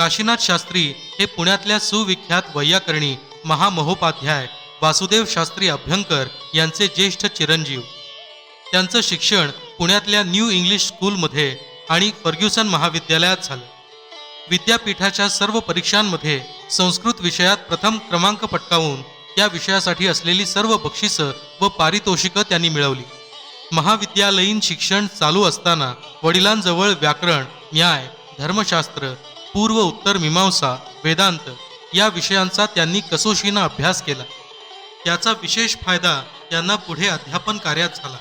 काशीनाथ शास्त्री हे पुण्यातल्या सुविख्यात वैयाकरणी महामहोपाध्याय वासुदेव शास्त्री अभ्यंकर यांचे ज्येष्ठ चिरंजीव. त्यांचं शिक्षण पुण्यातल्या न्यू इंग्लिश स्कूलमध्ये आणि फर्ग्युसन महाविद्यालयात झालं. विद्यापीठाच्या सर्व परीक्षांमध्ये संस्कृत विषयात प्रथम क्रमांक पटकावून त्या विषयासाठी असलेली सर्व बक्षिसं व पारितोषिकं त्यांनी मिळवली. महाविद्यालयीन शिक्षण चालू असताना वडिलांजवळ व्याकरण न्याय धर्मशास्त्र पूर्व उत्तर मीमांसा वेदांत या विषयांचा त्यांनी कसोशीनं अभ्यास केला. त्याचा विशेष फायदा त्यांना पुढे अध्यापन कार्यात झाला.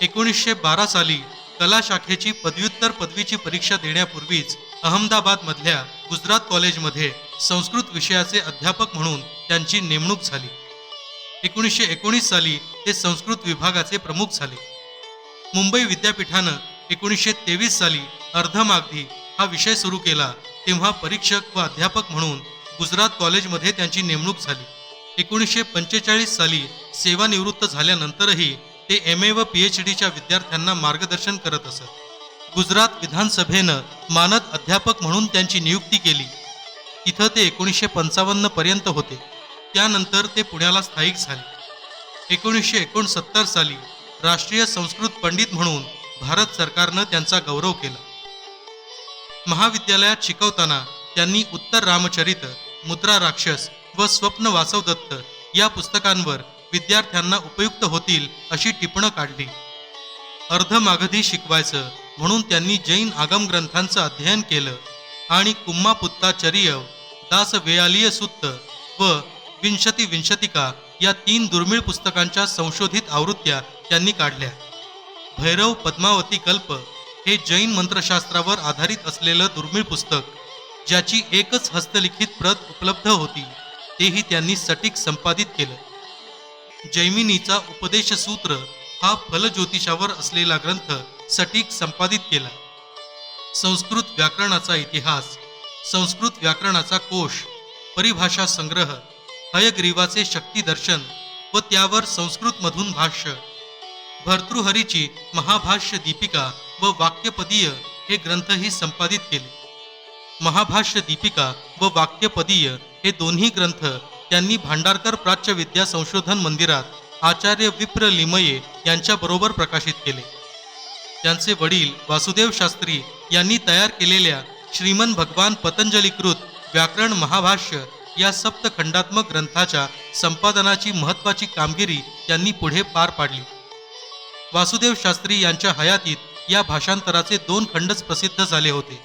एकोणीसशे बारा साली कला शाखेची पदव्युत्तर पदवीची परीक्षा देण्यापूर्वीच अहमदाबादमधल्या गुजरात कॉलेजमध्ये संस्कृत विषयाचे अध्यापक म्हणून त्यांची नेमणूक झाली. एकोणीसशे एकोणीस साली ते संस्कृत विभागाचे प्रमुख झाले. मुंबई विद्यापीठानं एकोणीसशे तेवीस साली अर्धमागधी हा विषय सुरू केला तेव्हा परीक्षक व अध्यापक म्हणून गुजरात कॉलेजमध्ये त्यांची नेमणूक झाली. एकोणीसशे पंचेचाळीस साली सेवानिवृत्त झाल्यानंतरही ते एम ए व पी एच डीच्या विद्यार्थ्यांना मार्गदर्शन करत असत. गुजरात विधानसभेनं मानद अध्यापक म्हणून त्यांची नियुक्ती केली. तिथं ते एकोणीसशे पंचावन्न पर्यंत होते. त्यानंतर ते पुण्याला स्थायिक झाले. एकोणीसशे एकोणसत्तर साली राष्ट्रीय संस्कृत पंडित म्हणून भारत सरकारनं त्यांचा गौरव केला. महाविद्यालयात शिकवताना त्यांनी उत्तर रामचरित मुद्रा राक्षस व स्वप्न वासवदत्त या पुस्तकांवर विद्यार्थ्यांना उपयुक्त होतील अशी टिपणं काढली. अर्धमागधी शिकवायचं म्हणून त्यांनी जैन आगम ग्रंथांचं अध्ययन केलं आणि कुम्मापुत्ताचर्य दास वेयालीय सुत्त व विंशती विंशतिका या तीन दुर्मिळ पुस्तकांच्या संशोधित आवृत्त्या त्यांनी काढल्या. भैरव पद्मावती कल्प हे जैन मंत्रशास्त्रावर आधारित असलेलं दुर्मिळ पुस्तक ज्याची एकच हस्तलिखित प्रत उपलब्ध होती तेही त्यांनी सटीक संपादित केलं. जैमिनीचा उपदेशसूत्र हा फलज्योतिषावर असलेला ग्रंथ सटीक संपादित केला. संस्कृत व्याकरणाचा इतिहास संस्कृत व्याकरणाचा कोश परिभाषा संग्रह हयग्रीवाचे शक्तिदर्शन व त्यावर संस्कृतमधून भाष्य भर्तृहरीची महाभाष्य दीपिका व वाक्यपदीय हे ग्रंथही संपादित केले. महाभाष्य दीपिका व वाक्यपदीय हे दोन्ही ग्रंथ त्यांनी भांडारकर प्राच्य विद्या संशोधन मंदिरात आचार्य विप्र लिमये यांच्याबरोबर प्रकाशित केले. त्यांचे वडील वासुदेव शास्त्री यांनी तयार केलेल्या श्रीमन भगवान पतंजलीकृत व्याकरण महाभाष्य या सप्तखंडात्मक ग्रंथाच्या संपादनाची महत्त्वाची कामगिरी त्यांनी पुढे पार पाडली. वासुदेव शास्त्री यांच्या हयातीत या भाषांतराचे दोन खंडच प्रसिद्ध झाले होते.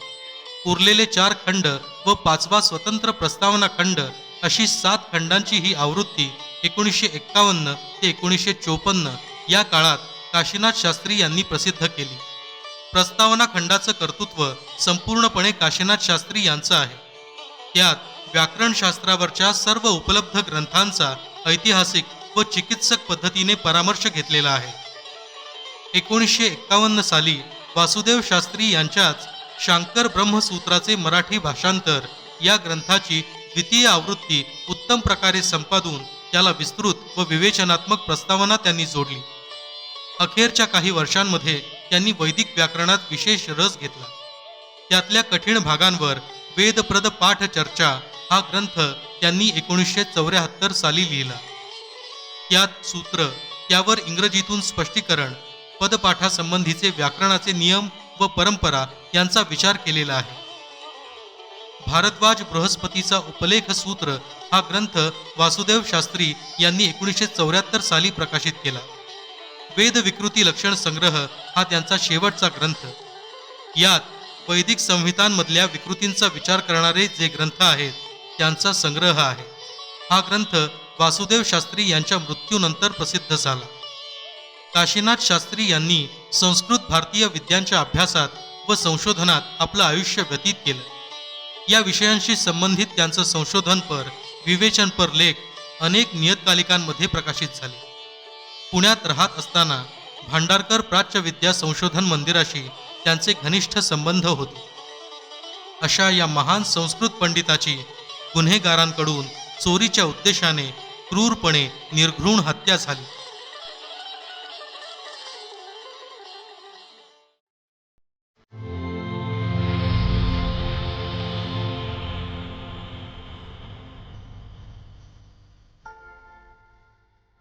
उरलेले चार खंड व पाचवा स्वतंत्र प्रस्तावना खंड अशी सात खंडांची ही आवृत्ती एकोणीसशे एक्कावन्न ते एकोणीसशे चोपन्न या काळात काशीनाथ शास्त्री यांनी प्रसिद्ध केली. प्रस्तावना खंडाचं कर्तृत्व संपूर्णपणे काशीनाथ शास्त्री यांचं आहे. त्यात व्याकरणशास्त्रावरच्या सर्व उपलब्ध ग्रंथांचा ऐतिहासिक व चिकित्सक पद्धतीने परामर्श घेतलेला आहे. एकोणीसशे एक्कावन्न साली वासुदेव शास्त्री यांच्याच शांकर ब्रह्मसूत्राचे मराठी भाषांतर या ग्रंथाची द्वितीय आवृत्ती उत्तम प्रकारे संपादून त्याला विस्तृत व विवेचनात्मक प्रस्तावना त्यांनी जोडली. अखेरच्या काही वर्षांमध्ये त्यांनी वैदिक व्याकरणात विशेष रस घेतला. त्यातल्या कठीण भागांवर वेदप्रद पाठ चर्चा हा ग्रंथ त्यांनी एकोणीसशे चौऱ्याहत्तर साली लिहिला. त्यात सूत्र त्यावर इंग्रजीतून स्पष्टीकरण पदपाठासंबंधीचे व्याकरणाचे नियम व परंपरा यांचा विचार केलेला आहे. भारद्वाज बृहस्पतीचा उपलेख सूत्र हा ग्रंथ वासुदेव शास्त्री यांनी एकोणीसशे चौऱ्याहत्तर साली प्रकाशित केला. वेद विकृती लक्षण संग्रह हा त्यांचा शेवटचा ग्रंथ. यात वैदिक संहितांमधल्या विकृतींचा विचार करणारे जे ग्रंथ आहेत त्यांचा संग्रह आहे. हा ग्रंथ वासुदेव शास्त्री यांच्या मृत्यूनंतर प्रसिद्ध झाला. काशीनाथ शास्त्री यांनी संस्कृत भारतीय विद्यांच्या अभ्यासात व संशोधनात आपलं आयुष्य व्यतीत केलं. या विषयांशी संबंधित त्यांचं संशोधनपर विवेचनपर लेख अनेक नियतकालिकांमध्ये प्रकाशित झाले. पुण्यात राहत असताना भांडारकर प्राच्य विद्या संशोधन मंदिराशी त्यांचे घनिष्ठ संबंध होते. अशा या महान संस्कृत पंडिताची गुन्हेगारांकडून चोरीच्या उद्देशाने क्रूरपणे निर्घृण हत्या झाली.